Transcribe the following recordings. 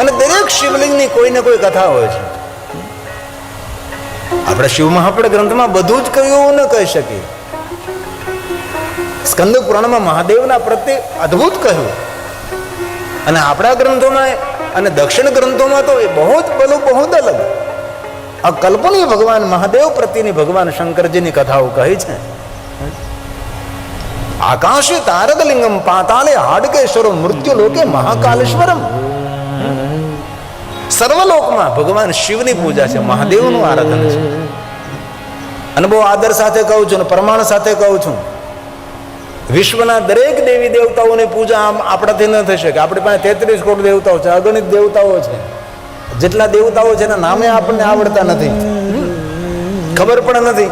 અને દરેક શિવલિંગની કોઈ ને કોઈ કથા હોય છે. આપણે શિવ મહાપડ ગ્રંથમાં બધું જ કહ્યું એવું ન કહી શકીએ સ્કંદ પુરાણમાં મહાદેવના પ્રત્યે અદ્ભુત કહ્યું. અને આપણા ગ્રંથોમાં અને દક્ષિણ ગ્રંથોમાં તો એ બહુ જ પેલું બહુ જ અલગ. અકલ્પનીય ભગવાન મહાદેવ પ્રત્યેની ભગવાન શંકરજીની કથાઓ કહી છે. આકાશે તારકલિંગમ, પાતાલે હાડકેશ્વરો મૃત્યુ લોકે મહાકાલેશ્વરમ. સર્વલોકમાં ભગવાન શિવની પૂજા છે, મહાદેવનું આરાધન છે. અને બહુ આદર સાથે કહું છું પ્રમાણ સાથે કહું છું. વિશ્વના દરેક દેવી દેવતાઓની પૂજા આમ આપણાથી ન થઈ શકે. આપણી પાસે તેત્રીસ કોટ દેવતાઓ છે, અગણિત દેવતાઓ છે. જેટલા દેવતાઓ છે એના નામે આપણને આવડતા નથી. ખબર પણ નથી.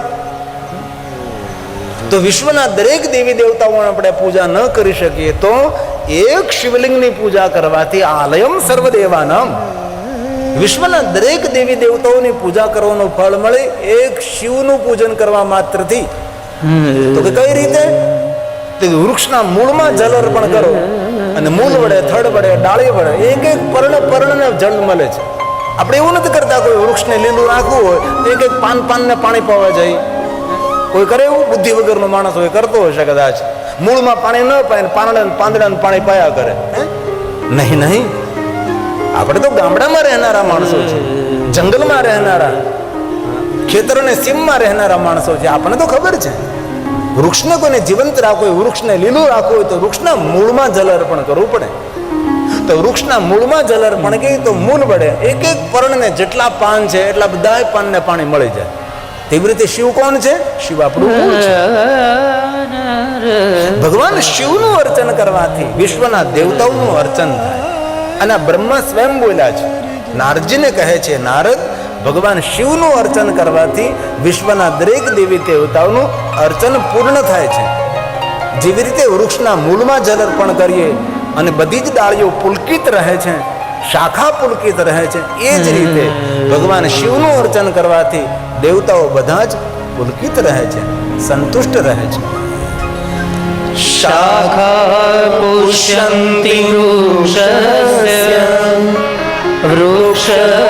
તો વિશ્વના દરેક દેવી દેવતાઓને આપણે પૂજા ન કરી શકીએ તો એક શિવલિંગની પૂજા કરવાથી આલયમ સર્વદેવાનમ. વિશ્વના દરેક દેવી દેવતાઓની પૂજા કરવાનું ફળ મળે, એક શિવનું પૂજન કરવા માત્રથી. તો કે કઈ રીતે? તે વૃક્ષના મૂળમાં જલ અર્પણ કરો અને મૂળ વડે, થડ વડે, ડાળી વડે, એક એક પર્ણ પર્ણને જળ મળે છે. આપણે એવું નથી કરતા કોઈ વૃક્ષને લીલું રાખવું હોય, એક એક પાન પાનને પાણી પાવા જાય. કોઈ કરે એવું? બુદ્ધિ વગરનો માણસ હોય, કરતો હશે કદાચ. મૂળમાં પાણી ન પાય પાંદડા પાંદડાને પાણી પાયા કરે? નહીં નહીં. આપણે તો ગામડામાં રહેનારા માણસો છે. જંગલમાં રહેનારા ખેતર અને સીમમાં રહેનારા માણસો છે. આપણને તો ખબર છે. વૃક્ષને કોઈને જીવંત રાખવું હોય વૃક્ષને લીલું રાખવું હોય તો વૃક્ષના મૂળમાં જલ અર્પણ કરવું પડે. તો વૃક્ષના મૂળમાં જલ અર્પણ કરીએ તો મૂળ વડે એક એક પર્ણને જેટલા પાન છે એટલા બધા પાનને પાણી મળી જાય. તેવી રીતે શિવ કોણ છે? શિવ આપણું મૂળ છે. ભગવાન શિવનું અર્ચન કરવાથી વિશ્વના દેવતાઓનું અર્ચન થાય. અને બ્રહ્મા સ્વયં બોલ્યા છે. નારજીને કહે છે, નારદ, ભગવાન શિવનું અર્ચન કરવાથી વિશ્વના દરેક દેવી દેવતાઓનું અર્ચન પૂર્ણ થાય છે. જેવી રીતે વૃક્ષના મૂળમાં જલ અર્પણ કરીએ અને બધી જ ડાળીઓ પુલકિત રહે છે, શાખા પુલકિત રહે છે, એ જ રીતે ભગવાન શિવનું અર્ચન કરવાથી દેવતાઓ બધા જ પુલકિત રહે છે, સંતુષ્ટ રહે છે. शाखा पुष्यन्ति वृक्षस्य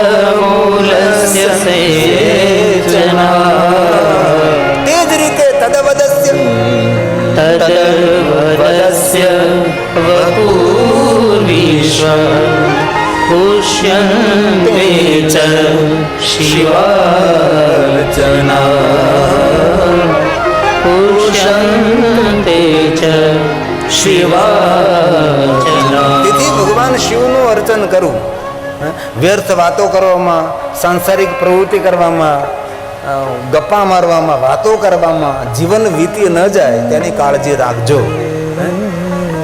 वृक्षमूलस्य सेचना તે જ રીતે તદવદસ્ય तदर्वदस्य वपुर्विश्व पुष्यन्ते च शिवार्चना पुष्यन्ते च शिवार्चना તેથી ભગવાન શિવનું અર્ચન કરવું વ્યર્થ વાતો કરવામાં, સાંસારિક પ્રવૃત્તિ કરવામાં ગપ્પા મારવામાં, વાતો કરવામાં, જીવન વીતી ન જાય તેની કાળજી રાખજો.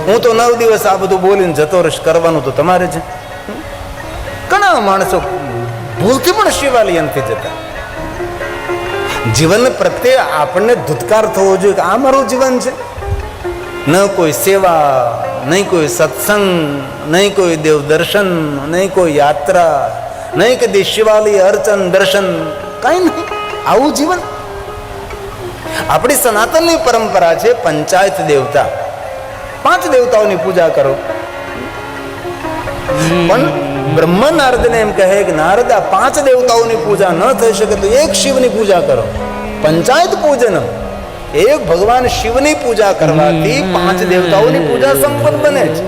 હું? તો નવ દિવસ આ બધું બોલીને જતો રહીશ, કરવાનું તો તમારે છે. ઘણા માણસો ભૂલથી પણ શિવાલયનથી જતા. જીવન પ્રત્યે આપણને ધુતકાર થવો જોઈએ કે આ મારું જીવન છે? ન કોઈ સેવા નહીં કોઈ સત્સંગ નહીં કોઈ દેવ દર્શન નહીં કોઈ યાત્રા નહીં કદી શિવાલય અર્ચન દર્શન કાંઈ નહીં. આવું જીવન. આપણી સનાતનની પરંપરા છે પંચાયત દેવતા. પાંચ દેવતાઓની પૂજા કરો. પણ બ્રહ્મ નારદને એમ કહે કે નારદ આ પાંચ દેવતાઓની પૂજા ન થઈ શકે તો એક શિવની પૂજા કરો. પંચાયત પૂજનમ. એ ભગવાન શિવની પૂજા કરવાથી પાંચ દેવતાઓની પૂજા સંપન્ન બને છે.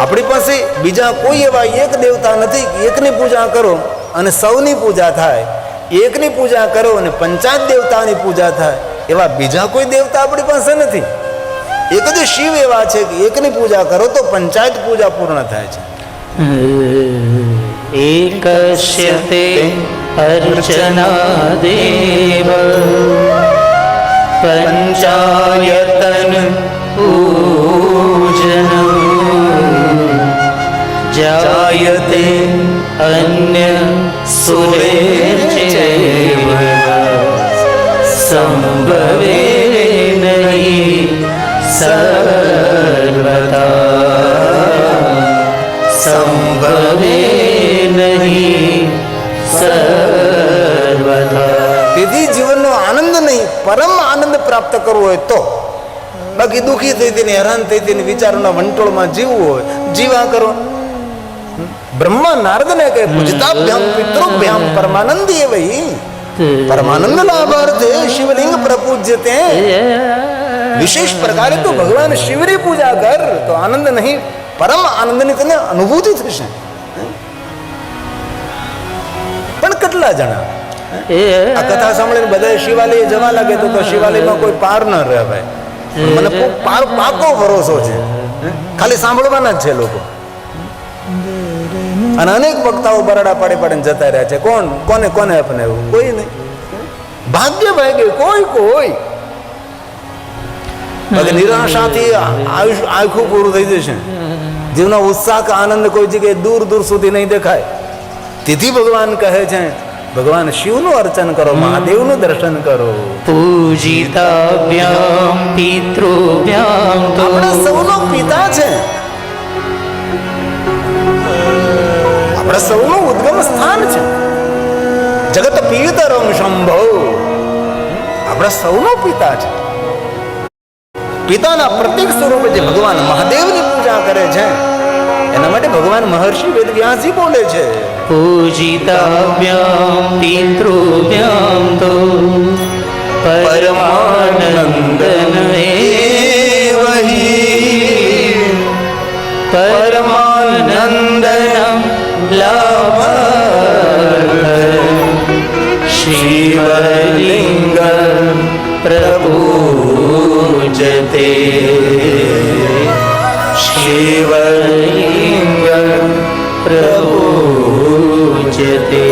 આપણી પાસે બીજા કોઈ એવા એક દેવતા નથી એકની પૂજા કરો અને સૌની પૂજા થાય. એકની પૂજા કરો અને પંચાયત દેવતાની પૂજા થાય. એવા બીજા કોઈ દેવતા આપણી પાસે નથી. એક જ શિવ એવા છે કે એકની પૂજા કરો તો પંચાયત પૂજા પૂર્ણ થાય છે. એકસ્ય अर्चना देव पञ्चायतन पूजन जायते अन्य सुरेर्चैव सम्भवे नहि सर्वदा सम्भवे नहि સર્વદા જીવનનો આનંદ નહીં પરમ આનંદ પ્રાપ્ત કરવો હોય તો. બાકી દુઃખી થઈ તેને હેરાન થઈ તેને વિચારોના વંટોળમાં જીવવું હોય જીવા કરો. બ્રહ્મા નારદને કહે પૂજતાભ્યામ પિતૃભ્યામ પરમાનંદી વહી. પરમાનંદ લાભાર્થે શિવલિંગ પ્રપૂજ્યતે. વિશેષ પ્રકારે તો ભગવાન શિવની પૂજા કર તો આનંદ નહીં. પરમ આનંદની તને અનુભૂતિ થશે. પણ કેટલા જણા? આ કથા સાંભળીને બધા શિવાલય જવા લાગે તો તો શિવાલયમાં કોઈ પાર ન રહે ભાઈ. મને પાર પાકો ભરોસો છે. ખાલી સાંભળવાના જ છે લોકો. અને અનેક વક્તાઓ બરડા પાડી પાડીને જતા રહ્યા છે. કોણ? કોને કોને અપનાવ્યું? કોઈ નહીં. ભાગ્ય ભાગ્ય કોઈ કોઈ. નિરાશાથી આયુષ આખું પૂરું થઈ જશે. જીવનો ઉત્સાહ કે આનંદ કોઈ જગ્યાએ દૂર દૂર સુધી નહીં દેખાય. તેથી ભગવાન કહે છે ભગવાન શિવનું અર્ચન કરો મહાદેવનું દર્શન કરો. સૌનો પિતા છે. આપણા સૌનું ઉદ્ગમ સ્થાન છે. જગત પિતરમ શંભો. આપણા સૌનો પિતા છે. પિતાના પ્રતિક સ્વરૂપે જે ભગવાન મહાદેવની પૂજા કરે છે એના માટે ભગવાન મહર્ષિ વેદવ્યાસજી બોલે છે. પૂજિતાભ્યામ પિતૃભ્યામ તો પરમાનંદન એવહી પરમાનંદનમ લાભ શિવલિંગ પ્રપૂજતે શિવલિંગ પ્રપૂજતે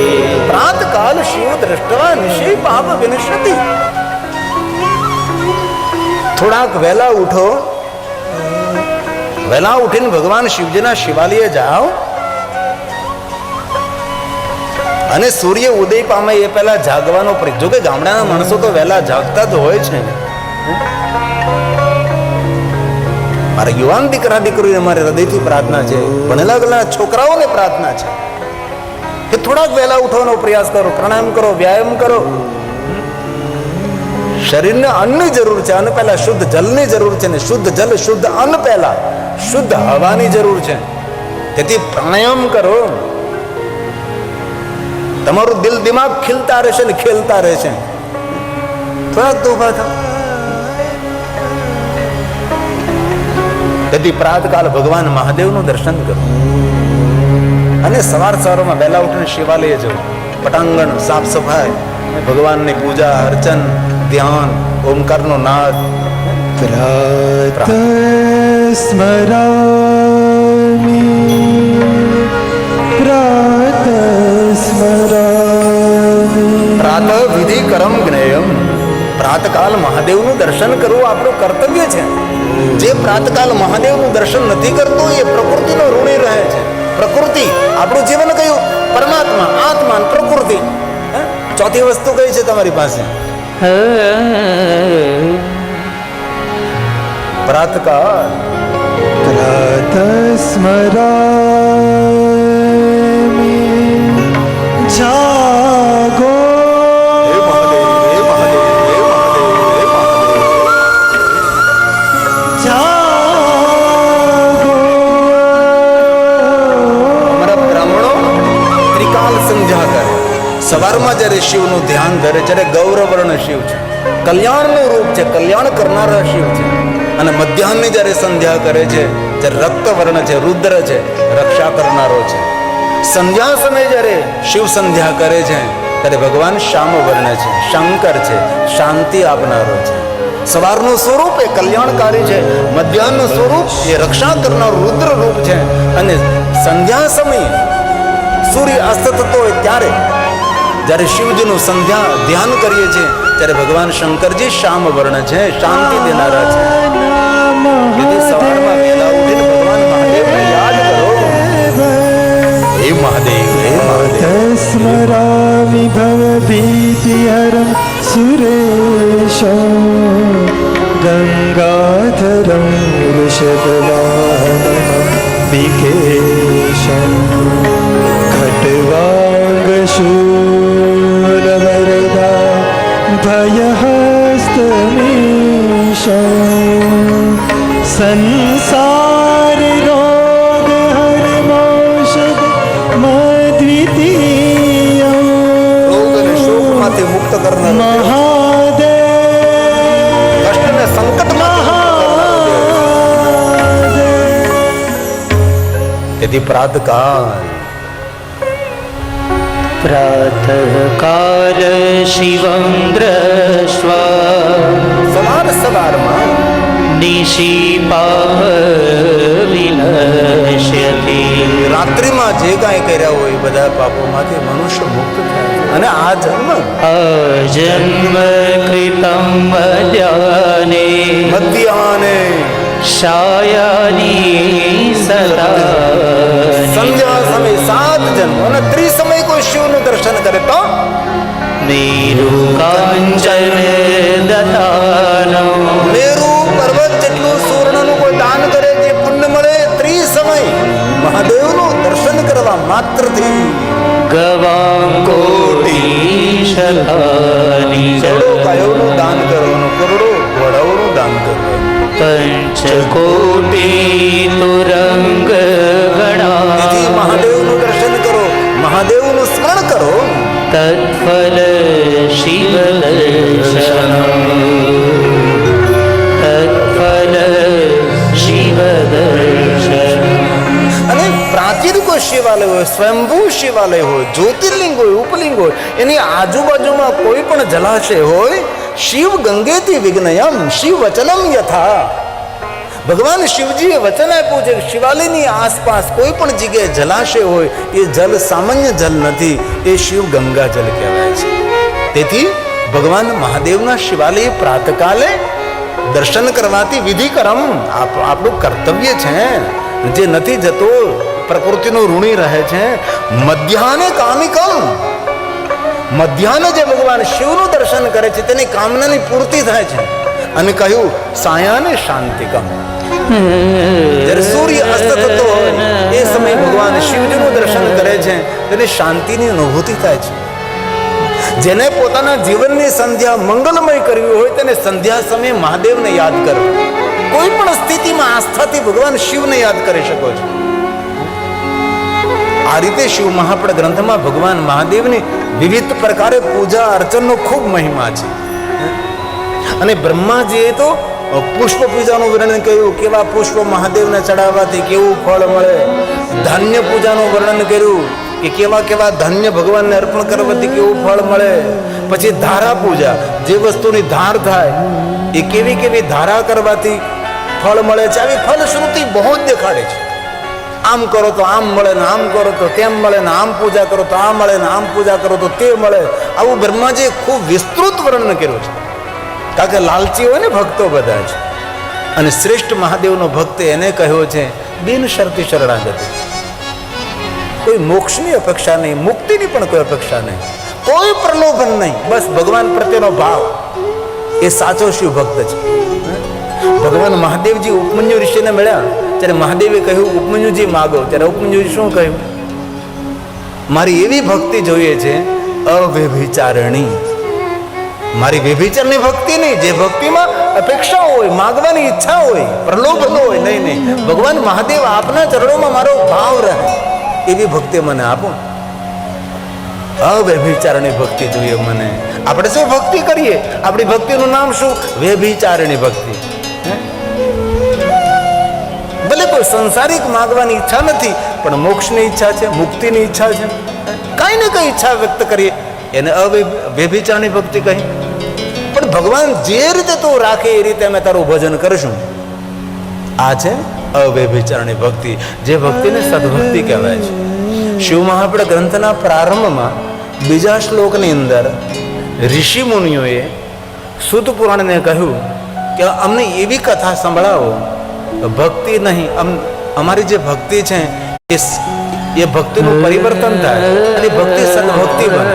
પ્રાતકાલ શિવ દ્રષ્ટવા નિશય પાપ વિનશ્યતિ થોડાક વહેલા ઉઠો વહેલા ઉઠીને ભગવાન શિવજીના શિવાલય જાઓ અને સૂર્ય ઉદય પામે એ પહેલા જાગવાનો પ્રયત્ન જો કે ગામડાના માણસો તો વહેલા જાગતા જ હોય છે. મારા યુવાન દીકરા દીકરીને મારે હૃદયથી પ્રાર્થના છે. ભણેલા ગયેલા છોકરાઓને પ્રાર્થના છે. થોડાક વહેલા ઉઠવાનો પ્રયાસ કરો, પ્રાણાયામ કરો, વ્યાયામ કરો. શરીરને અન્નની જરૂર છે, અન્ન પહેલા શુદ્ધ જલની જરૂર છે ને શુદ્ધ જલ, શુદ્ધ અન્ન પહેલા, શુદ્ધ હવાની જરૂર છે. તેથી પ્રાણાયામ કરો. તમારું દિલ દિમાગ ખીલતા રહેશે ને ખેલતા રહેશે. થોડાક તો ઊભા થાવ તેથી પ્રાતકાલ ભગવાન મહાદેવનું દર્શન કરો. અને સવાર સવારમાં વહેલા ઉઠીને શિવાલય જવું. પટાંગણ, સાફ સફાઈ, ભગવાનની પૂજા, અર્ચન, ધ્યાન, ઓમકારનો નાદ. પ્રાતઃ વિધિ કરમ જ્ઞેયમ. પ્રાતકાલ મહાદેવનું દર્શન કરવું આપણું કર્તવ્ય છે. જે પ્રાતકાલ મહાદેવનું દર્શન નથી કરતો, એ પ્રકૃતિનો ઋણી રહે છે. પ્રકૃતિ, આપણું જીવન કયું? પરમાત્મા, આત્મા પ્રકૃતિ. ચોથી વસ્તુ કઈ છે તમારી પાસે? પ્રાતકાલ જાગો સવારમાં જ્યારે શિવનું ધ્યાન ધરે જ્યારે ગૌરવર્ણ શિવ છે. કલ્યાણનું રૂપ છે, કલ્યાણ કરનારા શિવ છે. અને મધ્યાહનની જ્યારે સંધ્યા કરે છે, જ્યારે રક્તવર્ણ છે, રુદ્ર છે, રક્ષા કરનારો છે. સંધ્યા સમયે જ્યારે શિવ સંધ્યા કરે છે, ત્યારે ભગવાન શ્યામ વર્ણ છે, શંકર છે, શાંતિ આપનારો છે. સવારનું સ્વરૂપ એ કલ્યાણકારી છે, મધ્યાહનનું સ્વરૂપ એ રક્ષા કરનાર રુદ્ર રૂપ છે. અને સંધ્યા સમયે સૂર્ય અસ્ત થતો હોય ત્યારે જ્યારે શિવજીનું સંધ્યા ધ્યાન કરીએ છીએ, ત્યારે ભગવાન શંકરજી શ્યામ વર્ણ છે, શાંતિ દેનારા છે. તેથી સવારમાં વહેલા ઉઠીને ભગવાન મહાદેવને યાદ કરો. હે મહાદેવ હે મહાદેવ. સ્મરામિ ભવ ભીતિહરમ સુરેશમ ગંગાધરમ ઋષભ વિકેશમ પ્રાથ કા પ્રાત કાર શિવંદ્ર દ્રષ્વ સવાર સવારમાં રાત્રિમાં જે કાંઈ કર્યા હોય બધા પાપોમાંથી મનુષ્ય મુક્ત થાય. અને આ જન્મ? અજન્મ કૃતમ મધ્યાને મધ્યાને શાયાની સલા અને ત્રિસમય કોઈ શિવનું દર્શન કરે તો? મેરુ કાંચન મેરુ પર્વત જેટલું સુવર્ણનું કોઈ દાન કરે જે પુણ્ય મળે ત્રિસમય મહાદેવનું દર્શન કરવા માત્રથી. ગવા કોટી શતાની કરોડો ગાયોનું દાન કરવાનું કરોડો ઘોડાઓનું દાન કરવાનું. પંચકોટી તુરંગ ગણા મહાદેવનું દર્શન કરો. મહાદેવનું સ્મરણ કરો. તત્ફલ શિવ તત્ફલ શિવ અને પ્રાચીન કોઈ શિવાલય હોય સ્વયંભૂ શિવાલય હોય જ્યોતિર્લિંગ હોય ઉપલિંગ હોય એની આજુબાજુમાં કોઈ પણ જલાશય હોય શિવ ગંગેથી વિઘ્નયમ શિવ વચનમ યથા. ભગવાન શિવજીએ વચન આપ્યું છે કે શિવાલયની આસપાસ કોઈ પણ જગ્યાએ જલાશય હોય, એ જલ સામાન્ય જલ નથી, એ શિવ ગંગા જલ કહેવાય છે. તેથી ભગવાન મહાદેવના શિવાલય પ્રાતકાલે દર્શન કરવાથી વિધિ કરમ આપણું કર્તવ્ય છે, જે નથી જતો, પ્રકૃતિનો ઋણી રહે છે. મધ્યાહને કામિકમ. મધ્યાહને જે ભગવાન શિવનું દર્શન કરે છે, તેની કામનાની પૂર્તિ થાય છે. અને કહ્યું, સાયાને શાંતિકમ જ્યારે સૂર્ય અસ્ત થતો હોય, એ સમયે ભગવાન શિવજીનું દર્શન કરે છે તેને શાંતિની અનુભૂતિ થાય છે. જેને પોતાના જીવનની સંધ્યા મંગલમય કરવી હોય, તેને સંધ્યા સમયે મહાદેવને યાદ કરો. કોઈ પણ સ્થિતિમાં આસ્થાથી ભગવાન શિવને યાદ કરી શકો છો. આ રીતે શિવ મહાપડ ગ્રંથમાં ભગવાન મહાદેવની વિવિધ પ્રકારે પૂજા અર્ચનનો ખૂબ મહિમા છે. અને બ્રહ્માજીએ તો પુષ્પ પૂજાનું વર્ણન કર્યું. કેવા પુષ્પ મહાદેવને ચડાવવાથી કેવું ફળ મળે? ધાન્ય પૂજાનું વર્ણન કર્યું કે કેવા કેવા ધાન્ય ભગવાનને અર્પણ કરવાથી કેવું ફળ મળે? પછી ધારા પૂજા, જે વસ્તુની ધાર થાય, એ કેવી કેવી ધારા કરવાથી ફળ મળે છે? આવી ફલશ્રુતિ બહુ જ દેખાડે છે. આમ કરો તો આમ મળે ને આમ કરો તો તેમ મળે ને આમ પૂજા કરો તો આ મળે ને આમ પૂજા કરો તો તે મળે. આવું બ્રહ્માજીએ ખૂબ વિસ્તૃત વર્ણન કર્યું છે. કારણ કે લાલચી હોય ને ભક્તો બધા જ. અને શ્રેષ્ઠ મહાદેવનો ભક્ત એને કહ્યો છે, બિન શરતી શરણાગતિ. કોઈ મોક્ષની અપેક્ષા નહીં, મુક્તિની પણ કોઈ અપેક્ષા નહીં. કોઈ પ્રલોભન નહીં. બસ ભગવાન પ્રત્યેનો ભાવ. એ સાચો શિવ ભક્ત છે. ભગવાન મહાદેવજી ઉપમન્યુ ઋષિને મળ્યા. ત્યારે મહાદેવે કહ્યું, ઉપમન્યુજી માગો. ત્યારે ઉપમન્યુજી શું કહ્યું? મારી એવી ભક્તિ જોઈએ છે, અવ્યભિચારણી. મારી વ્યભિચારની ભક્તિ નહીં જે ભક્તિમાં અપેક્ષા હોય, માગવાની ઈચ્છા હોય પ્રલોભનો હોય, નહીં નહીં. ભગવાન મહાદેવ આપના ચરણોમાં મારો ભાવ રહે, એવી ભક્તિ મને આપો. અવ્યભિચારણી ભક્તિ જોઈએ મને. આપણે શું ભક્તિ કરીએ? આપણી ભક્તિનું નામ શું? વ્યભિચારણી ભક્તિ. ભલે કોઈ સંસારિક માગવાની ઈચ્છા નથી, પણ મોક્ષની ઈચ્છા છે, મુક્તિની ઈચ્છા છે. કાંઈ ને કઈ ઈચ્છા વ્યક્ત કરીએ. એને અવ્યભિચારણી ભક્તિ કહી. ભગવાન જે રીતે તું રાખે એ રીતે અમે તારું ભજન કરશું. આ છે અવ્યભિચારણી ભક્તિ, જે ભક્તિને સદભક્તિ કહેવાય છે. શિવ મહાપડ ગ્રંથના પ્રારંભમાં બીજા શ્લોકની અંદર ઋષિ મુનિઓએ સુત પુરાણને કહ્યું કે અમને એવી કથા સંભળાવો, ભક્તિ નહીં, અમ, અમારી જે ભક્તિ છે એ એ ભક્તિનું પરિવર્તન થાય અને ભક્તિ સદભક્તિ બને.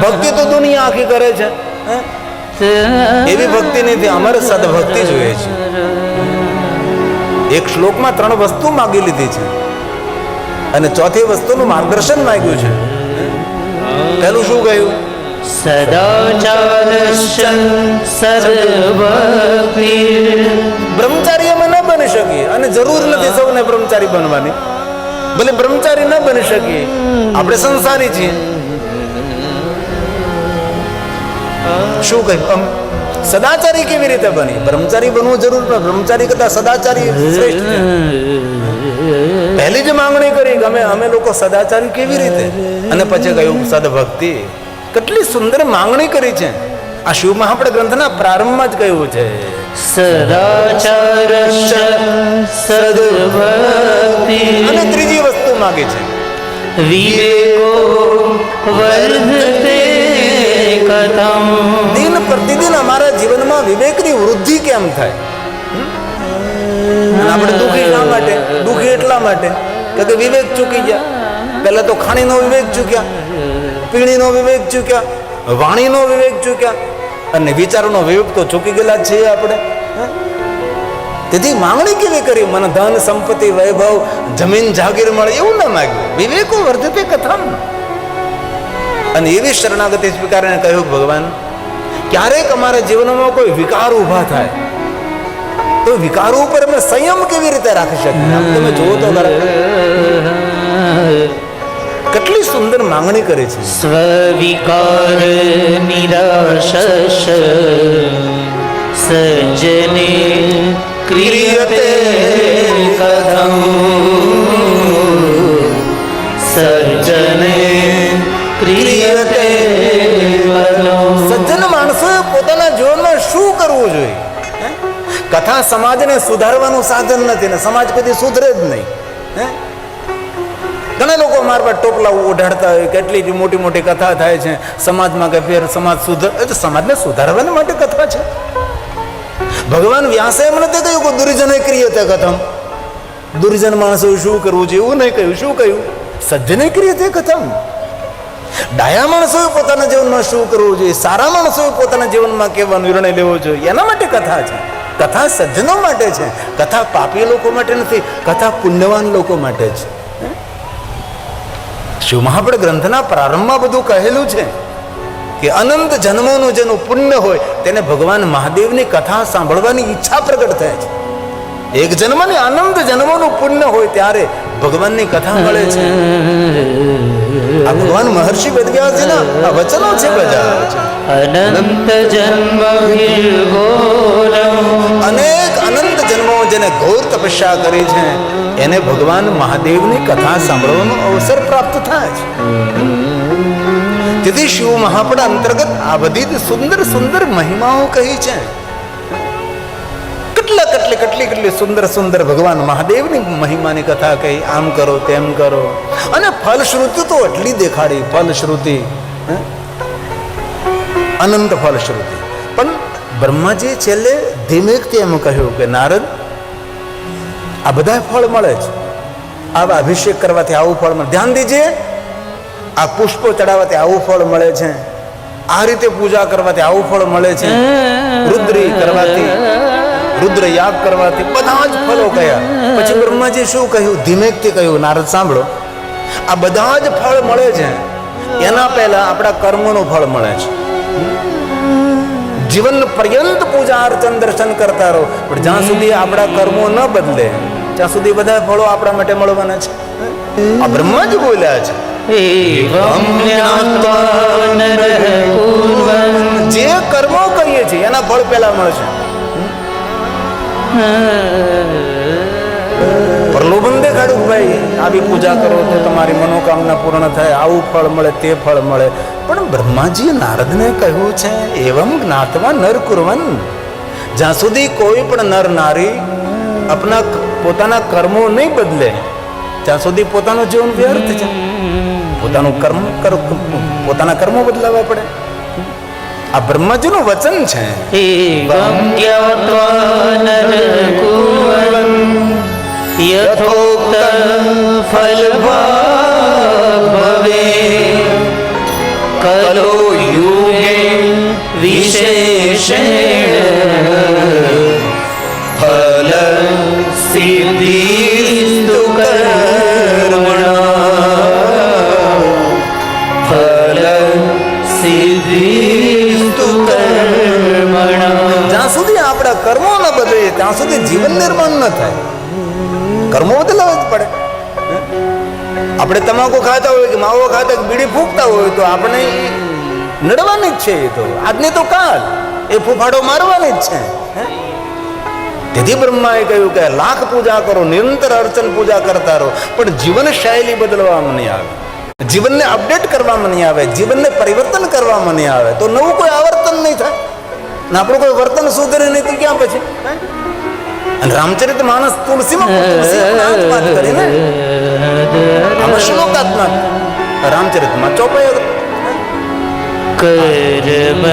ભક્તિ તો દુનિયા આખી કરે છે? એવી ભક્તિ નથી અમારે સદભક્તિ જોઈએ છે. એક શ્લોકમાં ત્રણ વસ્તુ માગી લીધી છે. અને ચોથી વસ્તુનું માર્ગદર્શન માંગ્યું છે. પહેલું શું કહ્યું? સદાચારશ્ચ બ્રહ્મચારી અમે ન બની શકીએ. અને જરૂર નથી સૌને બ્રહ્મચારી બનવાની. ભલે બ્રહ્મચારી ન બની શકીએ. આપણે સંસારી છીએ. શું કહ્યું સદાચારી કેવી રીતે બની? બ્રહ્મચારી બનવું જરૂર પણ બ્રહ્મચારી કરતા સદાચારી પહેલી પહેલી જ માંગણી કરી કે અમે અમે લોકો સદાચારી કેવી રીતે? અને પછી કહ્યું સદભક્તિ. કેટલી સુંદર માંગણી કરી છે. આ શિવ મહાપડ ગ્રંથના પ્રારંભમાં જ કહ્યું છે. સદાચાર સદભક્તિ. અને ત્રીજી વસ્તુ માંગે છે. વિવેકો વર્ધતે કથમ દિન પ્રતિદિન અમારા જીવનમાં વિવેકની વૃદ્ધિ કેમ થાય આપણે દુઃખી શા માટે દુઃખી એટલા માટે કે કે વિવેક ચૂકી ગયા પહેલા તો ખાણીનો વિવેક ચૂક્યા પીણીનો વિવેક ચૂક્યા વાણીનો વિવેક ચૂક્યા અને વિચારોનો વિવેક તો ચૂકી ગયેલા છીએ આપણે તેથી માંગણી કેવી કરી? મને ધન સંપત્તિ વૈભવ જમીન જાગીર મળે એવું ના માગ્યું. વિવેકો વર્ધતે કથમ. અને એવી શરણાગતિ સ્વીકારીને કહ્યું ભગવાન, ક્યારેક અમારા જીવનમાં કોઈ વિકાર ઊભા થાય, તો વિકારો ઉપર અમે સંયમ કેવી રીતે રાખી શકીએ? તમે જુઓ તો કેટલી સુંદર માંગણી કરે છે. સ્વવિકાર નિરાશ સજને ક્રિયતે કથમ. સજ્જને ક્રિયતે કથા સમાજને સુધારવાનું સાધન નથી ને સમાજ કદી સુધરે જ નહીં. હે? ઘણા લોકો મારા પર ટોપલા ઓઢાડતા હોય, કેટલી મોટી મોટી કથા થાય છે. સમાજમાં કે ફેર સમાજ સુધર સમાજને સુધારવાને માટે કથા છે. ભગવાન વ્યાસે એમ નથી કહ્યું કે દુર્જને ક્રિયતે કથમ દુર્જન માણસો શું કરવું જોઈએ એવું નહીં કહ્યું, શું કહ્યું? સજ્જને ક્રિયતે કથમ ડાયા માણસોએ પોતાના જીવનમાં શું કરવું જોઈએ? સારા માણસોએ પોતાના જીવનમાં કેવા નિર્ણય લેવો જોઈએ? એના માટે કથા છે. કથા સજ્જનો માટે છે, કથા પાપી લોકો માટે નથી, કથા પુણ્યવાન લોકો માટે છે. શિવ મહાપડ ગ્રંથના પ્રારંભમાં બધું કહેલું છે કે અનંત જન્મોનું જેનું પુણ્ય હોય તેને ભગવાન મહાદેવની કથા સાંભળવાની ઈચ્છા પ્રગટ થાય છે. એક જન્મની અનંત જન્મોનું પુણ્ય હોય ત્યારે ભગવાનની કથા મળે છે. આ ભગવાન મહર્ષિ વેદવ્યાસજીના આ વચનો છે બધા. અનંત જન્મ અનેક અનંત જન્મો જેને ઘોર તપસ્યા કરી છે એને ભગવાન મહાદેવની કથા સાંભળવાનો અવસર પ્રાપ્ત થાય છે. તેથી શિવ મહાપડા અંતર્ગત આ બધી જ સુંદર સુંદર મહિમાઓ કહી છે. કેટલા કેટલી કેટલી કેટલી સુંદર સુંદર ભગવાન મહાદેવની મહિમાની કથા કહી આમ કરો તેમ કરો. અને ફલશ્રુતિ તો એટલી દેખાડી ફલશ્રુતિ અનંત ફલશ્રુતિ. પણ બ્રહ્માજી છેલ્લે ધીમેકથી એમ કહ્યું કે નારદ આ બધા ફળ મળે છે. આવા અભિષેક કરવાથી આવું ફળ મળે. ધ્યાન દીજે આ પુષ્પો ચડાવવાથી આવું ફળ મળે છે. આ રીતે પૂજા કરવાથી આવું ફળ મળે છે. રુદ્રી કરવાથી રુદ્ર યાગ કરવાથી બધા જ ફળો કયા. પછી બ્રહ્માજી શું કહ્યું? ધીમેકથી કહ્યું નારદ સાંભળો. આ બધા જ ફળ મળે છે. એના પહેલા આપણા કર્મનું ફળ મળે છે. જીવન પર્યંત પૂજા અર્ચન દર્શન કરતા રહો. પણ જ્યાં સુધી આપણા કર્મો ન બદલે ત્યાં સુધી બધા ફળો આપણા માટે મળવાના છે. આ જ બોલ્યા છે. જે કર્મો કરીએ છીએ એના ફળ પહેલા મળશે પ્રલોભન કે ભાઈ. આવી પૂજા કરો તો તમારી મનોકામના પૂર્ણ થાય. આવું ફળ મળે, તે ફળ મળે. પણ બ્રહ્માજીએ નારદને કહ્યું છે, એવમ જ્ઞાતવા નર કુરવન. જ્યાં સુધી કોઈ પણ નર નારી આપના પોતાના કર્મો નહીં બદલે, ત્યાં સુધી પોતાનું જીવન વ્યર્થ છે. પોતાનું કર્મ પોતાના કર્મો બદલાવા પડે. આ બ્રહ્માજીનું વચન છે. યથોક્ત આપણે નડવાની જ છે એ તો. આજની તો કાલ. એ ફૂફાડો મારવાની જ છે. તેથી બ્રહ્માએ કહ્યું કે લાખ પૂજા કરો, નિરંતર અર્ચન પૂજા કરતા રહો. પણ જીવન શૈલી બદલવામાં નહીં આવે. જીવનને અપડેટ કરવામાં નહીં આવે. જીવનને પરિવર્તન કરવામાં નહીં આવે. તો નવું કોઈ આવર્તન નહીં થાય. ને આપણું કોઈ વર્તન સુધરે નહીં તો ક્યાં પછી? અને રામચરિત માણસ તુલસીમાં રામચરિતમાં ચોપાઈ કર્મ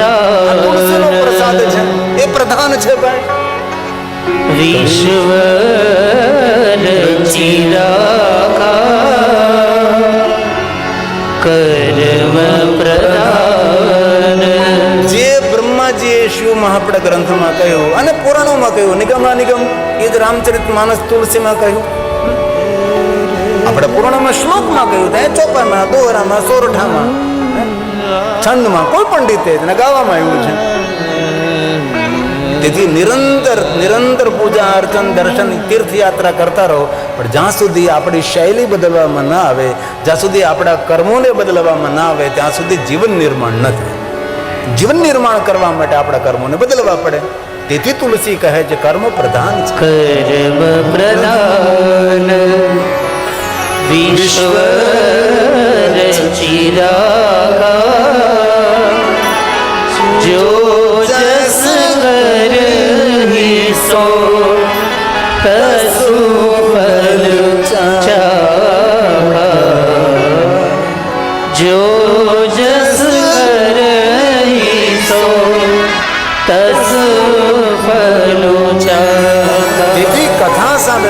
આ પ્રસાદ છે. એ પ્રધાન છે ભાઈ. વિશ્વ કર્મ પ્રદાન જે બ્રહ્માજીએ શિવ મહાપડા ગ્રંથમાં કહ્યું અને પુરાણોમાં કહ્યું નિગમા નિગમ એ જ રામચરિત માનસ તુલસીમાં કહ્યું. આપણે પુરાણોમાં શ્લોકમાં કહ્યું ત્યાં ચોપામાં દોહરામાં સોરઠામાં? છંદમાં કોઈ પણ રીતે એને ગાવામાં આવ્યું છે. તેથી નિરંતર નિરંતર પૂજા, અર્ચન, દર્શન, તીર્થયાત્રા કરતા રહો. પણ જ્યાં સુધી આપણી શૈલી બદલવામાં ના આવે, જ્યાં સુધી આપણા કર્મોને બદલવામાં ના આવે, ત્યાં સુધી જીવન નિર્માણ ન થાય. જીવન નિર્માણ કરવા માટે આપણા કર્મોને બદલવા પડે. તેથી તુલસી કહે છે, કર્મ પ્રધાન કર્મ પ્રદાન વિશ્વ ચિરાગા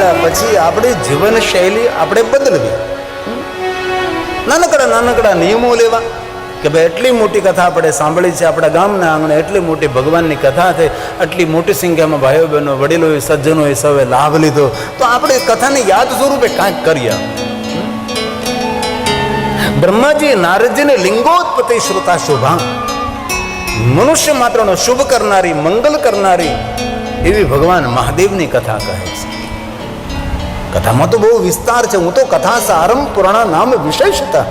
કથા પછી આપણી જીવનશૈલી આપણે બદલવી. નાનકડા નાનકડા નિયમો લેવા કે ભાઈ એટલી મોટી કથા આપણે સાંભળી છે, આપણા ગામના આંગણે એટલી મોટી ભગવાનની કથા છે, આટલી મોટી સંખ્યામાં ભાઈઓ બહેનો વડીલોએ, સજ્જનોએ સૌએ લાભ લીધો. તો આપણે કથાને યાદ સ્વરૂપે કાંઈક કરીએ બ્રહ્માજી નારદજીને લિંગોત્પત્તિ શ્રુતા શોભા. મનુષ્ય માત્રનો શુભ કરનારી, મંગલ કરનારી એવી ભગવાન મહાદેવની કથા કહે છે. કથામાં તો બહુ વિસ્તાર છે. હું તો કથા સારમ પુરાણ નામ વિશેષતા.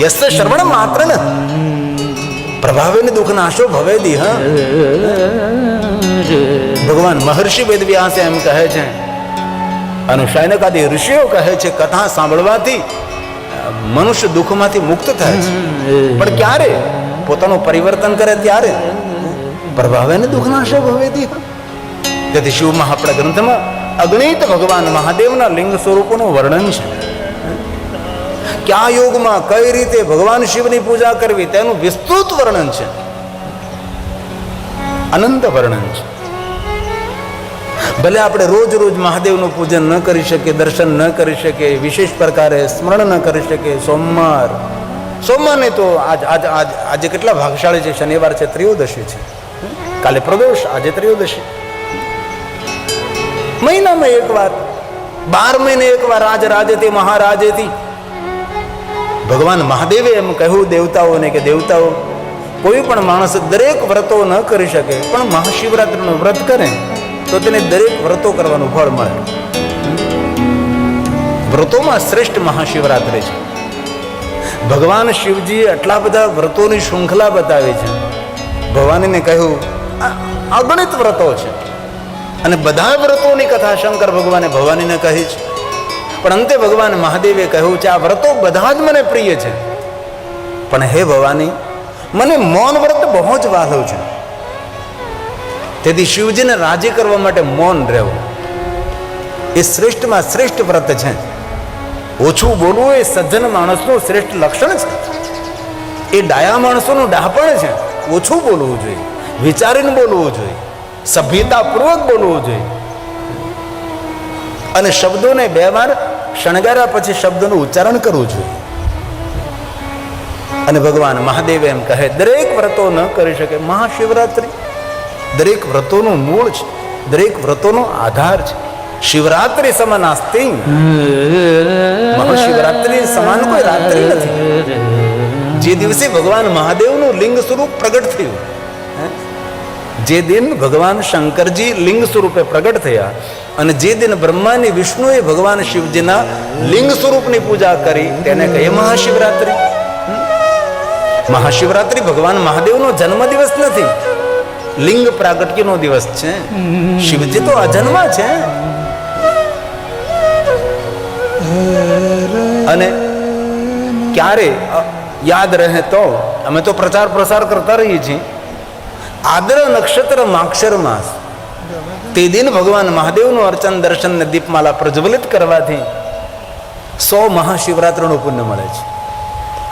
યસ્ત શ્રવણ માત્ર ને પ્રભાવેને દુઃખ નાશો ભવેદી, હા? ભગવાન મહર્ષિ વેદવ્યાસે એમ કહે છે. અને શૈનકાદી ઋષિઓ કહે છે, કથા સાંભળવાથી મનુષ્ય દુઃખમાંથી મુક્ત થાય છે. પણ ક્યારે? પોતાનું પરિવર્તન કરે ત્યારે. પ્રભાવેને દુઃખ નાશો ભવેદી, હા? તેથી શિવ મહાપડા ગ્રંથમાં અગણિત ભગવાન મહાદેવના લિંગ સ્વરૂપોનું વર્ણન છે. કયા યોગમાં કઈ રીતે ભગવાન શિવની પૂજા કરવી તેનું વિસ્તૃત વર્ણન છે. અનંત વર્ણન છે. ભલે આપણે રોજ રોજ મહાદેવનું પૂજન ન કરી શકીએ, દર્શન ન કરી શકીએ, વિશેષ પ્રકારે સ્મરણ ન કરી શકીએ, સોમવાર, સોમવારને તો આજ આજ આજ, આજે કેટલા ભાગશાળી છે, શનિવાર છે, ત્રયોદશી છે. કાલે પ્રદોષ આજે ત્રયોદશી. મહિનામાં એકવાર બાર મહિને એકવાર રાજ રાજેથી, મહારાજેથી. ભગવાન મહાદેવે એમ કહ્યું દેવતાઓને કે દેવતાઓ, કોઈ પણ માણસ દરેક વ્રતો ન કરી શકે, પણ મહાશિવરાત્રિનું વ્રત કરે, તો તેને દરેક વ્રતો કરવાનું ફળ મળે. વ્રતોમાં શ્રેષ્ઠ મહાશિવરાત્રિ છે. ભગવાન શિવજીએ આટલા બધા વ્રતોની શૃંખલા બતાવી છે. ભગવાનને કહ્યું અગણિત વ્રતો છે. અને બધા વ્રતોની કથા શંકર ભગવાને ભવાનીને કહી છે. પણ અંતે ભગવાન મહાદેવે કહ્યું છે, આ વ્રતો બધા જ મને પ્રિય છે. પણ હે ભવાની, મને મૌન વ્રત બહુ જ વાલો છે. તેથી શિવજીને રાજી કરવા માટે મૌન રહેવું. એ શ્રેષ્ઠમાં શ્રેષ્ઠ વ્રત છે. ઓછું બોલવું એ સજ્જન માણસનું શ્રેષ્ઠ લક્ષણ છે. એ ડાયા માણસોનું ડાપણ છે. ઓછું બોલવું જોઈએ. વિચારીને બોલવું જોઈએ. સભ્યતાપૂર્વક બોલવું જોઈએ. અને શબ્દોને બે વાર શણગાર્યા પછી શબ્દોનું ઉચ્ચારણ કરવું જોઈએ. અને ભગવાન મહાદેવ એમ કહે, દરેક વ્રતો ન કરી શકે. મહાશિવરાત્રિ. દરેક વ્રતોનું મૂળ છે. દરેક વ્રતોનો આધાર છે. શિવરાત્રિ સમાન આસ્તિ મહાશિવરાત્રિ સમાન કોઈ રાત્રિ નથી. જે દિવસે ભગવાન મહાદેવનું લિંગ સ્વરૂપ પ્રગટ થયું? જે દિન ભગવાન શંકરજી લિંગ સ્વરૂપે પ્રગટ થયા અને જે દિન બ્રહ્માની વિષ્ણુએ ભગવાન શિવજીના લિંગ સ્વરૂપની પૂજા કરી, તેને કહીએ મહાશિવરાત્રિ. મહાશિવરાત્રી ભગવાન મહાદેવનો જન્મદિવસ નથી. લિંગ પ્રાગટ્યનો દિવસ છે. શિવજી તો અજન્મા છે. અને ક્યારે? યાદ રહે તો? અમે તો પ્રચાર પ્રસાર કરતા રહીએ છીએ. આદ્ર નક્ષત્ર માક્ષર માસ તે દિન ભગવાન મહાદેવનું અર્ચન દર્શન ને દીપમાલા પ્રજ્વલિત કરવાથી સો મહાશિવરાત્રિનું પુણ્ય મળે છે.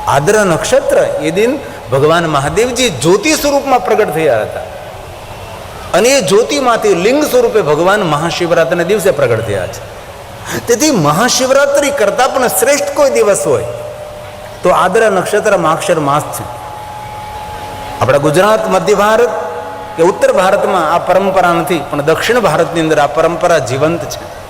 આદ્ર નક્ષત્ર એ દિન ભગવાન મહાદેવજી જ્યોતિ સ્વરૂપમાં પ્રગટ થયા હતા. અને એ જ્યોતિમાંથી લિંગ સ્વરૂપે ભગવાન મહાશિવરાત્રિના દિવસે પ્રગટ થયા છે. તેથી મહાશિવરાત્રિ કરતાં પણ શ્રેષ્ઠ કોઈ દિવસ હોય તો આદ્ર નક્ષત્ર માક્ષર માસ છે. આપણા ગુજરાત, મધ્ય ભારત કે ઉત્તર ભારતમાં આ પરંપરા નથી, પણ દક્ષિણ ભારતની અંદર આ પરંપરા જીવંત છે.